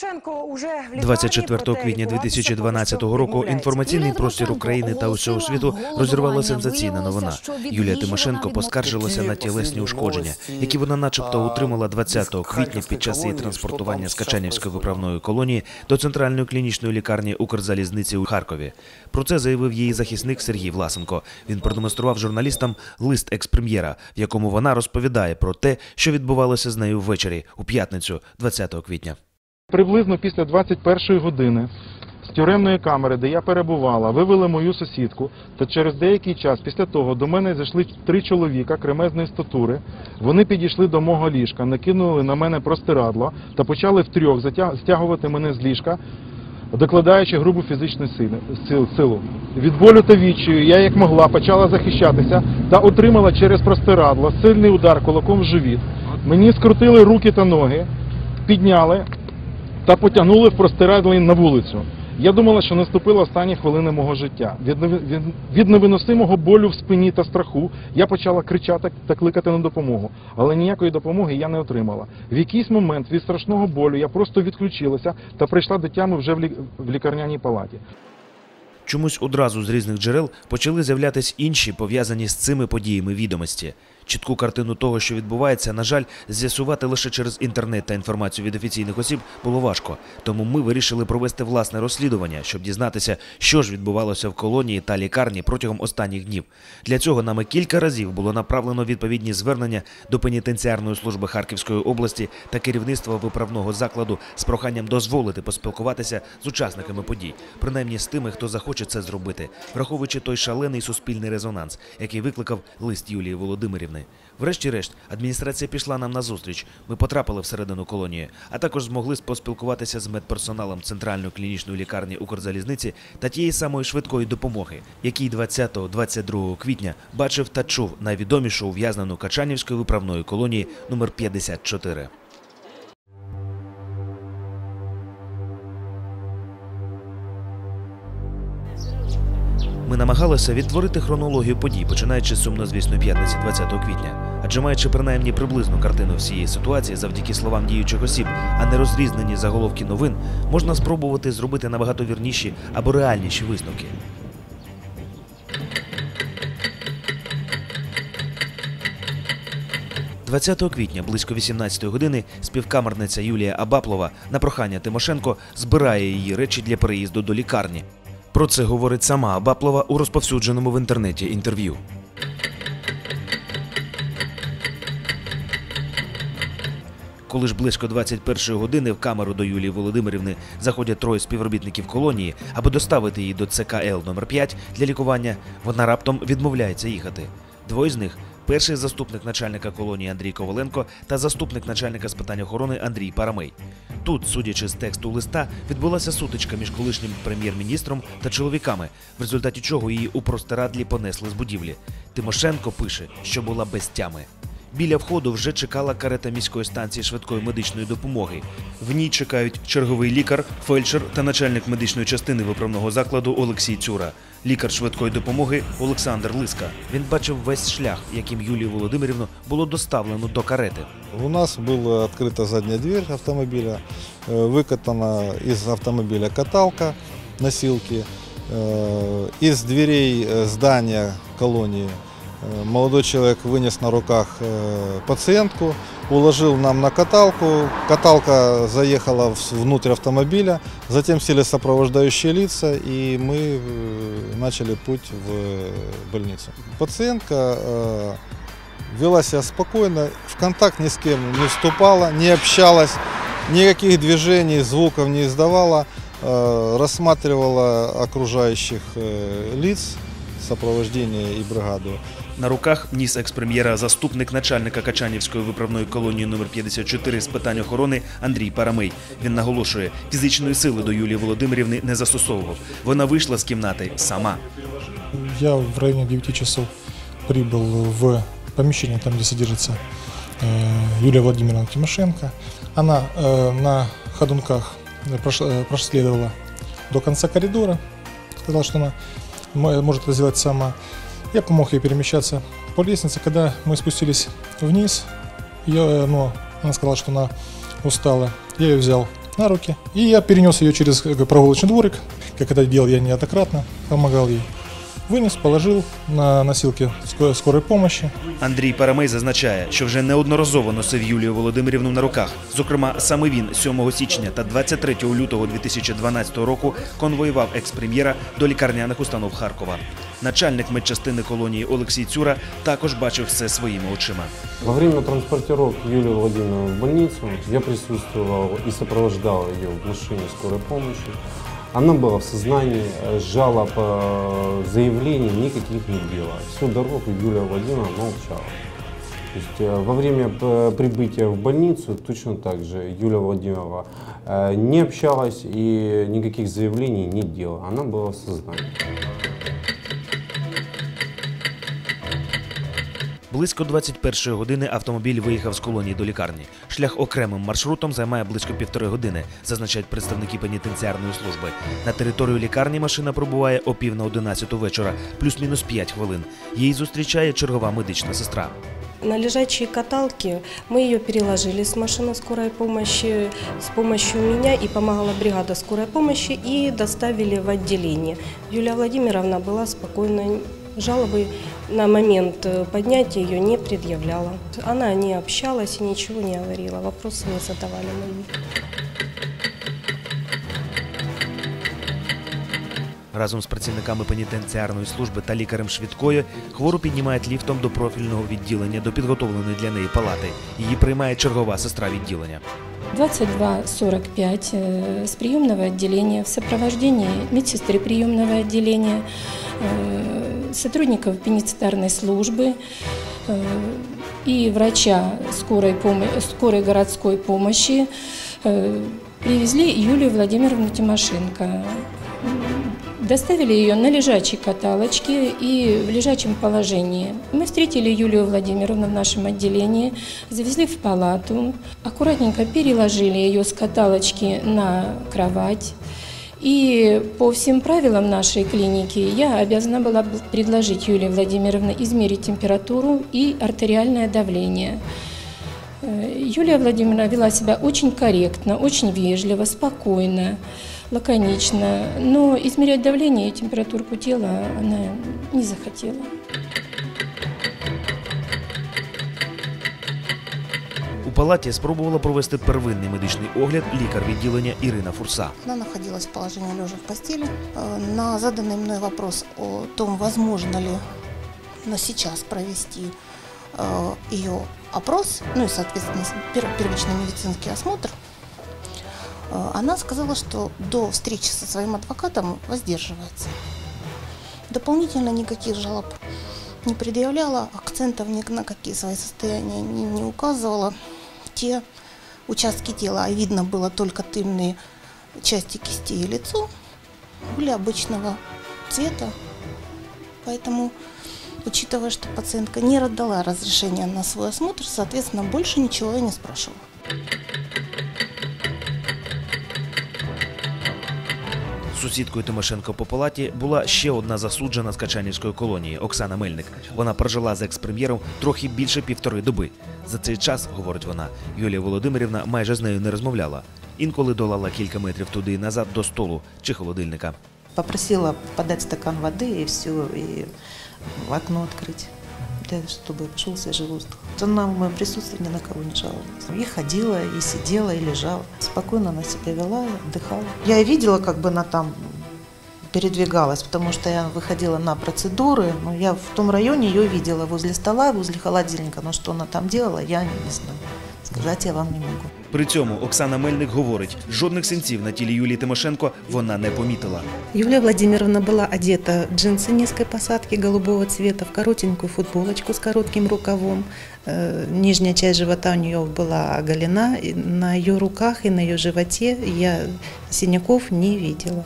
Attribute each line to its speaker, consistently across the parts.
Speaker 1: Тимошенко уже в лікарні,
Speaker 2: 24 квітня
Speaker 1: лікуватися
Speaker 2: 2012
Speaker 1: поки
Speaker 2: року інформаційний простір України та усього світу розірвала сенсаційна новина. Юлія Тимошенко поскаржилася на тілесні ушкодження, які вона начебто отримала 20 квітня під час її транспортування з Качанівської виправної колонії до центральної клінічної лікарні Укрзалізниці у Харкові. Про це заявив її захисник Сергій Власенко. Він продемонстрував журналістам лист експрем'єра, в якому вона розповідає про те, що відбувалося з нею ввечері у п'ятницю, 20 квітня.
Speaker 3: Приблизно після 21 години з тюремної камери, де я перебувала, вивели мою сусідку. Та через деякий час після того до мене зайшли три чоловіка кремезної статури. Вони підійшли до мого ліжка, накинули на мене простирадло та почали втрьох стягувати мене з ліжка, докладаючи грубу фізичну силу. Від болю та відчаю я як могла почала захищатися та отримала через простирадло сильний удар кулаком в живіт. Мені скрутили руки та ноги, підняли та потягнули в простирадлі на вулицю. Я думала, що наступила останні хвилини мого життя. Від, від, від невиносимого болю в спині та страху я почала кричати та кликати на допомогу, але ніякої допомоги я не отримала. В якийсь момент від страшного болю я просто відключилася та прийшла до тями вже в, лі, в лікарняній палаті.
Speaker 2: Чомусь одразу з різних джерел почали з'являтись інші пов'язані з цими подіями відомості. Чітку картину того, що відбувається, на жаль, з'ясувати лише через інтернет та інформацію від офіційних осіб було важко. Тому ми вирішили провести власне розслідування, щоб дізнатися, що ж відбувалося в колонії та лікарні протягом останніх днів. Для цього нами кілька разів було направлено відповідні звернення до пенітенціарної служби Харківської області та керівництва виправного закладу з проханням дозволити поспілкуватися з учасниками подій, принаймні з тими, хто захоче це зробити, враховуючи той шалений суспільний резонанс, який викликав лист Юлії Володимирівни. Врешті-решт, адміністрація пішла нам на зустріч. Ми потрапили всередину колонії, а також змогли поспілкуватися з медперсоналом центральної клінічної лікарні Укрзалізниці та тієї самої швидкої допомоги, який 20-22 квітня бачив та чув найвідомішу ув'язнену Качанівської виправної колонії номер 54. Ми намагалися відтворити хронологію подій, починаючи з сумнозвісної п'ятниці 20 квітня. Адже маючи принаймні приблизну картину всієї ситуації завдяки словам діючих осіб, а не розрізнені заголовки новин, можна спробувати зробити набагато вірніші або реальніші висновки. – 20 квітня близько 18 години співкамерниця Юлія Абаплова на прохання Тимошенко збирає її речі для переїзду до лікарні. Про це говорить сама Абаплова у розповсюдженому в інтернеті інтерв'ю. Коли ж близько 21-ї години в камеру до Юлії Володимирівни заходять троє співробітників колонії, аби доставити її до ЦКЛ номер 5 для лікування, вона раптом відмовляється їхати. Двоє з них перший заступник начальника колонії Андрій Коваленко та заступник начальника з питань охорони Андрій Парамей. Тут, судячи з тексту листа, відбулася сутичка між колишнім прем'єр-міністром та чоловіками, в результаті чого її у простирадлі понесли з будівлі. Тимошенко пише, що була без тями. Біля входу вже чекала карета міської станції швидкої медичної допомоги. В ній чекають черговий лікар, фельдшер та начальник медичної частини виправного закладу Олексій Цюра, лікар швидкої допомоги Олександр Лиска. Він бачив весь шлях, яким Юлію Володимирівну було доставлено до карети.
Speaker 4: У нас была открыта задняя дверь автомобиля, э, выкатана из автомобиля каталка, носилки. Э, Из дверей э, здания колонии э, молодой человек вынес на руках э, пациентку, уложил нам на каталку. Каталка заехала в- внутрь автомобиля, затем сели сопровождающие лица, и мы э, начали путь в э, больницу. Пациентка э, вела себя спокойно, в контакт ни с кем не вступала, не общалась, никаких движений, звуков не издавала, э, рассматривала окружающих э, лиц, сопровождение и бригаду.
Speaker 2: На руках ніс експрем'єра заступник начальника Качанівської виправної колонії номер 54 з питань охорони Андрій Парамей. Він наголошує, фізичної сили до Юлії Володимирівни не застосовував. Вона вийшла з кімнати сама.
Speaker 5: Я в районе 9 часов прибыл в помещение, там, где содержится э, Юлия Владимировна Тимошенко. Она э, на ходунках прош- э, проследовала до конца коридора, сказала, что она мо- может это сделать сама. Я помог ей перемещаться по лестнице. Когда мы спустились вниз, я, э, ну, она сказала, что она устала. Я ее взял на руки. И я перенес ее через э, прогулочный дворик, как это делал я неоднократно, помогал ей. Вынес, положил на носилки ска- скорой помощи.
Speaker 2: Андрій Парамей зазначає, що вже неодноразово носив Юлію Володимирівну на руках. Зокрема, саме він 7 січня та 23 лютого 2012 року конвоював екс-прем'єра до лікарняних установ Харкова. Начальник медчастини колонії Олексій Цюра також бачив все своїми очима.
Speaker 1: Во время транспортировки Юлии Владимировны в больницу я присутствовал и сопровождал ее в машине скорой помощи. Она была в сознании, э, жалоб, заявлений никаких не было. Всю дорогу Юлия Владимировна молчала. То есть э, во время э, прибытия в больницу точно так же Юлия Владимировна не общалась и никаких заявлений не делала. Она была в сознании.
Speaker 2: Близько 21 години автомобіль виїхав з колонії до лікарні. Шлях окремим маршрутом займає близько півтори години, зазначають представники пенітенціарної служби. На територію лікарні машина пробуває о пів на 11 вечора, плюс-мінус 5 хвилин. Її зустрічає чергова медична сестра.
Speaker 6: На лежачие каталки мы ее переложили с машины скорой помощи с помощью меня и помогала бригада скорой помощи и доставили в отделение. Юлия Владимировна была спокойной, жалобы на момент э, поднятия ее не предъявляла. Она не общалась и ничего не говорила, вопросы не задавали мои.
Speaker 2: Разом з працівниками пенітенціарної служби та лікарем швидкої хвору піднімають ліфтом до профільного відділення до підготовленої для неї палати. Її приймає чергова сестра відділення.
Speaker 7: 22.45 э, с приемного отделения в сопровождении медсестры приемного отделения, э, сотрудников пенитенциарной службы э, и врача скорой, помо- скорой городской помощи привезли Юлию Владимировну Тимошенко. Доставили ее на лежачей каталочке и в лежачем положении. Мы встретили Юлию Владимировну в нашем отделении, завезли в палату, аккуратненько переложили ее с каталочки на кровать. И по всем правилам нашей клиники я обязана была предложить Юлии Владимировне измерить температуру и артериальное давление. Э, Юлия Владимировна вела себя очень корректно, очень вежливо, спокойно, лаконично, но измерять давление и температурку тела она не захотела.
Speaker 2: У палаті спробувала провести первинний медичний огляд лікар відділення Ірина Фурса.
Speaker 8: Она находилась в положении лежа в постели. Э, На заданный мной вопрос о том, возможно ли на сейчас провести э, ее опрос, ну и, соответственно, с- пер- первичный медицинский осмотр, э, она сказала, что до встречи со своим адвокатом воздерживается. Дополнительно никаких жалоб не предъявляла, акцентов ни на какие свои состояния не, не указывала. Те участки тела, а видно было только тыльные части кисти и лицо, были обычного цвета. Поэтому, учитывая, что пациентка не отдала разрешение на свой осмотр, соответственно, больше ничего я не спрашивала.
Speaker 2: Сусідкою Тимошенко по палаті була ще одна засуджена з Качанівської колонії Оксана Мельник. Вона прожила з екс-прем'єром трохи більше півтори доби. За цей час, говорить вона, Юлія Володимирівна майже з нею не розмовляла. Інколи долала кілька метрів туди і назад до столу чи холодильника.
Speaker 9: Попросила подать стакан воды и все, и окно открыть, да, чтобы шел свежий воздух. Она в моем присутствии ни на кого не жаловалась. И ходила, и сидела, и лежала. Спокойно она себя вела, отдыхала. Я видела, как бы она там передвигалась, потому что я выходила на процедуры, но я в том районе ее видела возле стола, возле холодильника, но что она там делала, я не знаю. Сказать я вам не могу.
Speaker 2: При цьому Оксана Мельник говорить, жодних синців на тілі Юлії Тимошенко вона не помітила.
Speaker 10: Юлия Владимировна была одета в джинсы низкой посадки голубого цвета, в коротенькую футболочку с коротким рукавом. Э, Нижняя часть живота у нее была оголена. и На ее руках и на ее животе я синяков не видела.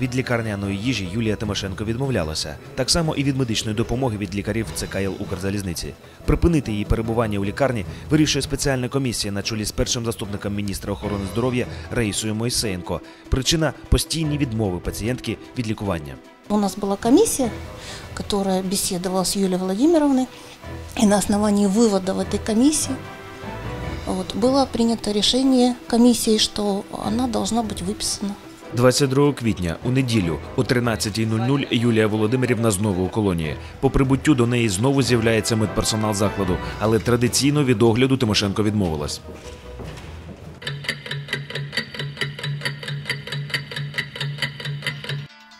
Speaker 2: Від лікарняної їжі Юлія Тимошенко відмовлялася, так само і від медичної допомоги від лікарів ЦКЛ Укрзалізниці. Припинити її перебування у лікарні вирішує спеціальна комісія на чолі з першим заступником міністра охорони здоров'я Раїсою Мойсеєнко. Причина постійні відмови пацієнтки від лікування.
Speaker 8: У нас была комиссия, которая беседовала с Юлией Владимировной И на основании выводов этой комиссии вот, было принято решение комиссии, что она должна быть выписана.
Speaker 2: 22 квітня у неділю о 13.00 Юлія Володимирівна знову у колонії. По прибуттю до неї знову з'являється медперсонал закладу, але традиційно від огляду Тимошенко відмовилась.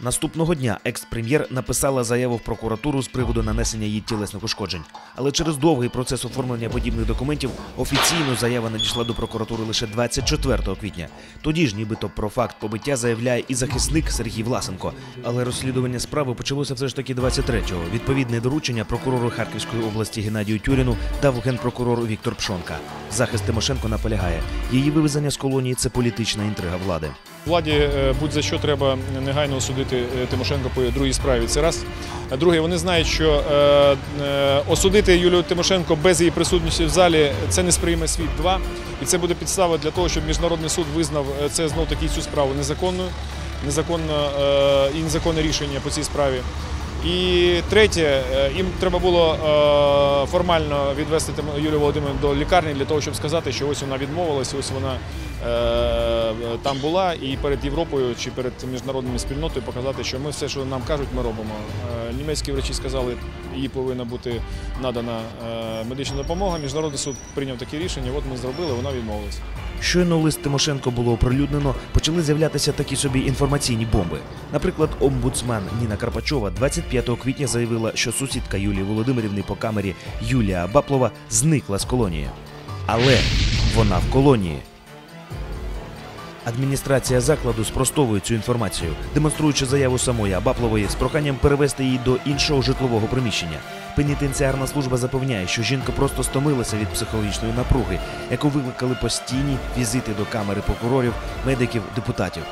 Speaker 2: Наступного дня екс-прем'єр написала заяву в прокуратуру з приводу нанесення їй тілесних ушкоджень. Але через довгий процес оформлення подібних документів офіційно заява надійшла до прокуратури лише 24 квітня. Тоді ж, нібито про факт побиття заявляє і захисник Сергій Власенко. Але розслідування справи почалося все ж таки 23-го. Відповідне доручення прокурору Харківської області Геннадію Тюріну дав генпрокурор Віктор Пшонка. Захист Тимошенко наполягає, її вивезення з колонії це політична інтрига влади.
Speaker 11: Владі е, будь-за що треба негайно осудити е, Тимошенко по другій справі. Це раз. Друге, вони знають, що е, осудити Юлію Тимошенко без її присутності в залі це не сприйме світ. Два. І це буде підстава для того, щоб міжнародний суд визнав це знов таки цю справу незаконною, незаконно і незаконне рішення по цій справі. І третє, їм треба було формально відвести Юлію Володимирівну до лікарні для того, щоб сказати, що ось вона відмовилась, ось вона там була, і перед Європою чи перед міжнародною спільнотою показати, що ми все, що нам кажуть, ми робимо. Е, Німецькі врачі сказали, їй повинна бути надана е, медична допомога. Міжнародний суд прийняв таке рішення. От ми зробили, вона відмовилась.
Speaker 2: Щойно лист Тимошенко було оприлюднено, почали з'являтися такі собі інформаційні бомби. Наприклад, омбудсмен Ніна Карпачова 25 квітня заявила, що сусідка Юлії Володимирівни по камері Юлія Абаплова зникла з колонії. Але вона в колонії. Адміністрація закладу спростовує цю інформацію, демонструючи заяву самої Абаплової з проханням перевести її до іншого житлового приміщення. Пенітенціарна служба запевняє, що жінка просто стомилася від психологічної напруги, яку викликали постійні візити до камери прокурорів, медиків, депутатів.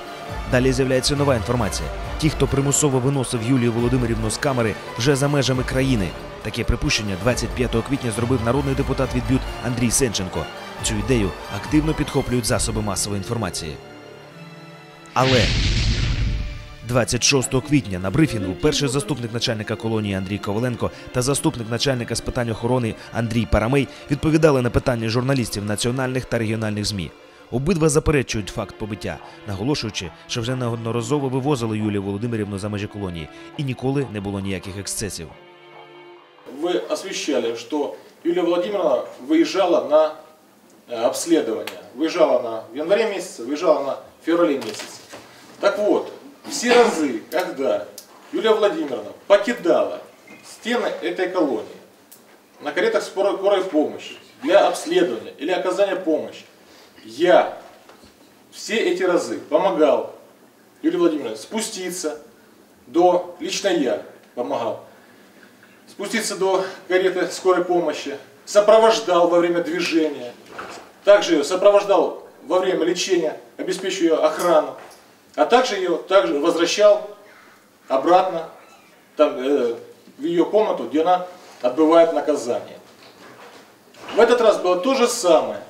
Speaker 2: Далі з'являється нова інформація. Ті, хто примусово виносив Юлію Володимирівну з камери, вже за межами країни. Таке припущення 25 квітня зробив народний депутат від БЮТ Андрій Сенченко. Цю ідею активно підхоплюють засоби масової інформації. Але 26 квітня на брифінгу перший заступник начальника колонії Андрій Коваленко та заступник начальника з питань охорони Андрій Парамей відповідали на питання журналістів національних та регіональних ЗМІ. Обидва заперечують факт побиття, наголошуючи, що вже неодноразово вивозили Юлію Володимирівну за межі колонії і ніколи не було ніяких ексцесів.
Speaker 12: вы освещали, что Юлия Владимировна выезжала на э, обследование. Выезжала она в январе месяце, выезжала она в феврале месяце. Так вот, все разы, когда Юлия Владимировна покидала стены этой колонии на каретах скорой помощи для обследования или оказания помощи, я все эти разы помогал Юлии Владимировне спуститься до, лично я помогал спуститься до кареты скорой помощи, сопровождал во время движения, также ее сопровождал во время лечения, обеспечивая ее охрану, а также ее также возвращал обратно там, э, в ее комнату, где она отбывает наказание. В этот раз было то же самое,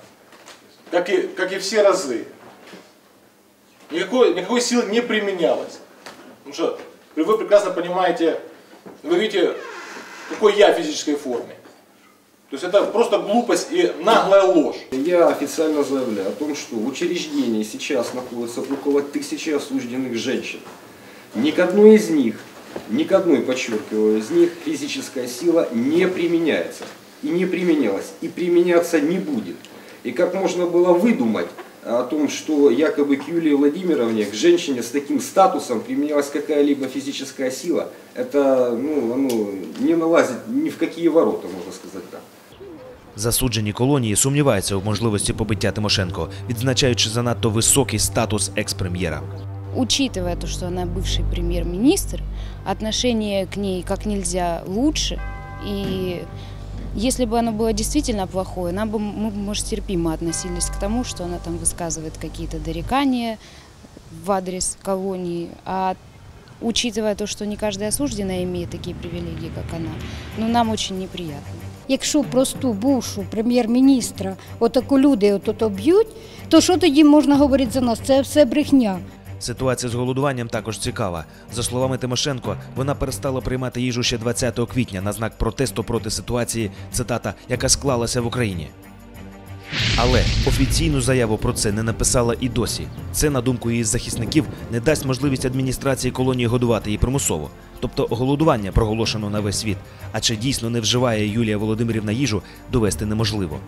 Speaker 12: как и, как и все разы. Никакой, никакой силы не применялось. Потому что вы прекрасно понимаете, вы видите, какой я в физической форме. То есть это просто глупость и наглая ложь.
Speaker 13: Я официально заявляю о том, что в учреждении сейчас находится около тысячи осужденных женщин. Ни к одной из них, ни к одной, подчеркиваю, из них физическая сила не применяется. И не применялась, и применяться не будет. И как можно было выдумать о том, что якобы к Юлии Владимировне, к женщине с таким статусом применялась какая-либо физическая сила, это ну, оно не налазит ни в какие ворота, можно сказать так.
Speaker 2: Засуджені колонії сумніваються у можливості побиття Тимошенко, відзначаючи занадто високий статус екс-прем'єра.
Speaker 14: учитывая то, что она бывший премьер-министр, отношение к ней как нельзя лучше. И если бы оно было действительно плохое, нам бы, мы бы, может, терпимо относились к тому, что она там высказывает какие-то дорекания в адрес колонии. А учитывая то, что не каждая осужденная имеет такие привилегии, как она, ну, нам очень неприятно.
Speaker 15: Якщо просту бувшу прем'єр-міністра отаку люди от б'ють, то що тоді можна говорити за нас? Це все брехня.
Speaker 2: Ситуація з голодуванням також цікава. За словами Тимошенко, вона перестала приймати їжу ще 20 квітня на знак протесту проти ситуації, цитата, яка склалася в Україні. Але офіційну заяву про це не написала і досі. Це, на думку її захисників, не дасть можливість адміністрації колонії годувати її примусово. Тобто голодування проголошено на весь світ. А чи дійсно не вживає Юлія Володимирівна їжу, довести неможливо.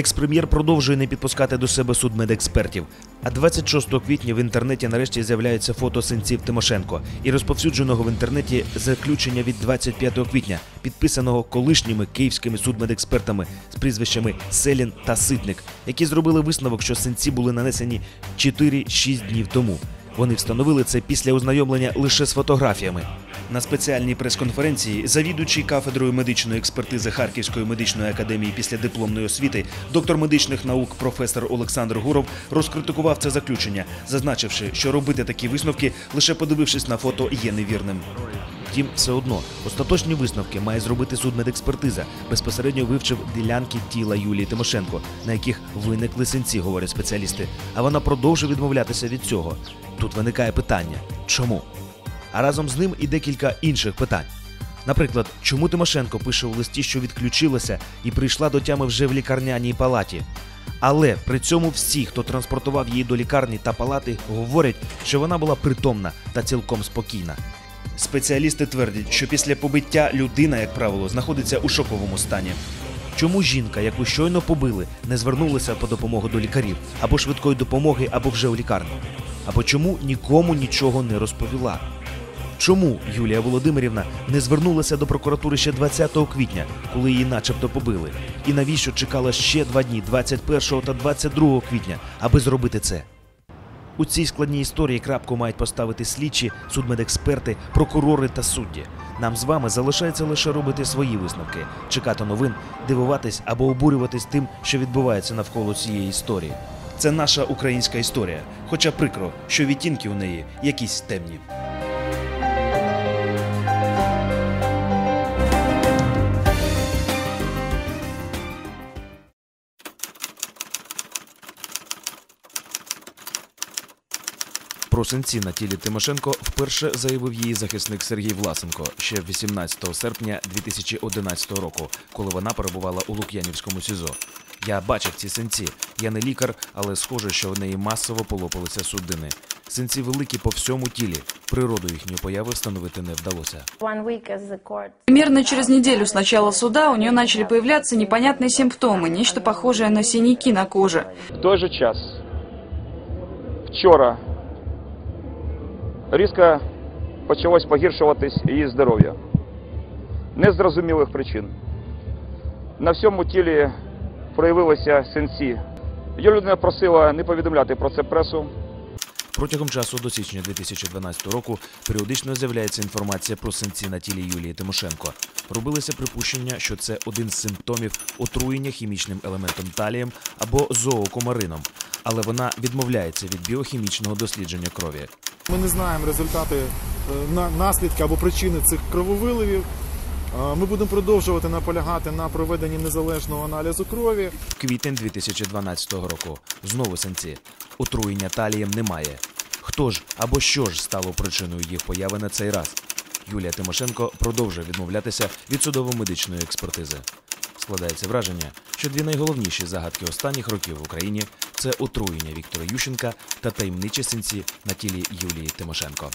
Speaker 2: Експрем'єр продовжує не підпускати до себе судмедекспертів. А 26 квітня в інтернеті нарешті з'являються фото синців Тимошенко і розповсюдженого в інтернеті заключення від 25 квітня, підписаного колишніми київськими судмедекспертами з прізвищами Селін та Ситник, які зробили висновок, що синці були нанесені 4-6 днів тому. Вони встановили це після ознайомлення лише з фотографіями. На спеціальній прес-конференції завідуючий кафедрою медичної експертизи Харківської медичної академії після дипломної освіти, доктор медичних наук професор Олександр Гуров розкритикував це заключення, зазначивши, що робити такі висновки, лише подивившись на фото, є невірним. Втім, все одно остаточні висновки має зробити судмедекспертиза, безпосередньо вивчив ділянки тіла Юлії Тимошенко, на яких виникли синці, говорять спеціалісти. А вона продовжує відмовлятися від цього. Тут виникає питання: чому? А разом з ним і декілька інших питань. Наприклад, чому Тимошенко пише у листі, що відключилася і прийшла до тями вже в лікарняній палаті. Але при цьому всі, хто транспортував її до лікарні та палати, говорять, що вона була притомна та цілком спокійна. Спеціалісти твердять, що після побиття людина, як правило, знаходиться у шоковому стані. Чому жінка, яку щойно побили, не звернулася по допомогу до лікарів або швидкої допомоги, або вже у лікарню? Або чому нікому нічого не розповіла? Чому Юлія Володимирівна не звернулася до прокуратури ще 20 квітня, коли її начебто побили? І навіщо чекала ще два дні, 21 та 22 квітня, аби зробити це? У цій складній історії крапку мають поставити слідчі, судмедексперти, прокурори та судді. Нам з вами залишається лише робити свої висновки, чекати новин, дивуватись або обурюватись тим, що відбувається навколо цієї історії. Це наша українська історія, хоча прикро, що відтінки у неї якісь темні. Про синці на тілі Тимошенко вперше заявив її захисник Сергій Власенко ще 18 серпня 2011 року, коли вона перебувала у Лук'янівському СІЗО. Я бачив ці синці. Я не лікар, але схоже, що в неї масово полопалися судини. Синці великі по всьому тілі. Природу їхньої появи встановити не вдалося.
Speaker 16: Примерно через неделю с начала суда у нее начали появляться непонятные симптомы, нечто похожее на синяки на коже.
Speaker 17: В той же час вчора різко почалось погіршуватись її здоров'я. Незрозумілих причин. На всьому тілі проявилися синці. Її людина просила не повідомляти про це пресу.
Speaker 2: Протягом часу до січня 2012 року періодично з'являється інформація про синці на тілі Юлії Тимошенко. Робилися припущення, що це один з симптомів отруєння хімічним елементом талієм або зоокомарином, але вона відмовляється від біохімічного дослідження крові.
Speaker 18: Ми не знаємо результати е, наслідки або причини цих крововиливів. Е, Ми будемо продовжувати наполягати на проведенні незалежного аналізу крові.
Speaker 2: Квітень 2012 року. Знову синці. Отруєння талієм немає. Хто ж або що ж стало причиною їх появи на цей раз? Юлія Тимошенко продовжує відмовлятися від судово-медичної експертизи. Складається враження, що дві найголовніші загадки останніх років в Україні це отруєння Віктора Ющенка та таємничі синці на тілі Юлії Тимошенко.